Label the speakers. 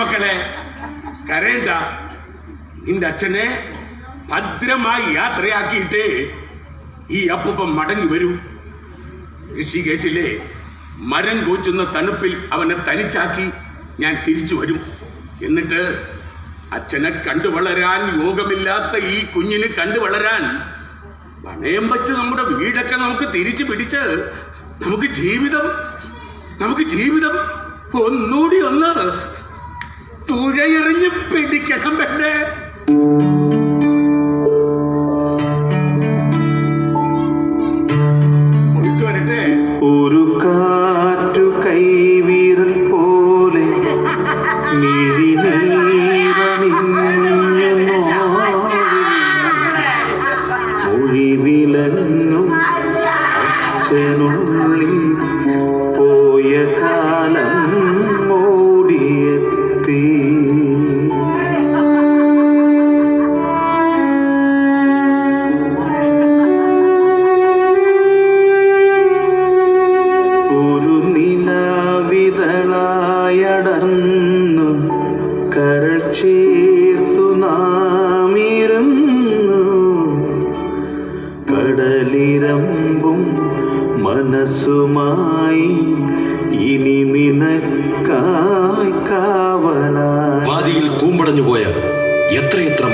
Speaker 1: മക്കളെ
Speaker 2: കരയണ്ട. നിന്റെ അച്ഛനെ ഭദ്രമായി യാത്രയാക്കിയിട്ട് ഈ അപ്പൂപ്പൻ മടങ്ങി വരൂ. ഋഷികേശിലെ മരം കൂച്ചുന്ന തണുപ്പിൽ അവനെ തനിച്ചാക്കി ഞാൻ തിരിച്ചു വരും. എന്നിട്ട് അച്ഛനെ കണ്ടു വളരാൻ യോഗമില്ലാത്ത ഈ കുഞ്ഞിന് കണ്ടു വളരാൻ പണയം വെച്ച് നമ്മുടെ വീടൊക്കെ നമുക്ക് തിരിച്ചു പിടിച്ച് നമുക്ക് ജീവിതം നമുക്ക് ജീവിതം ഒന്നുകൂടി ഒന്ന് തുഴയെറിഞ്ഞ് പിടിക്കണം വരട്ടെ.
Speaker 3: ഒരു കാറ്റു കൈവീരൽ പോലെ പോയ കാലം ഓടിയെത്തി നിലവിതളായടർന്നു കരൾ ചേർത്തു നാമിരുന്നു. കടലിരമ്പും മനസ്സുമായി ഇനി നിനക്കായി കാവലായി.
Speaker 4: പാതിയിൽ കൂമ്പടഞ്ഞു പോയ എത്രയെത്ര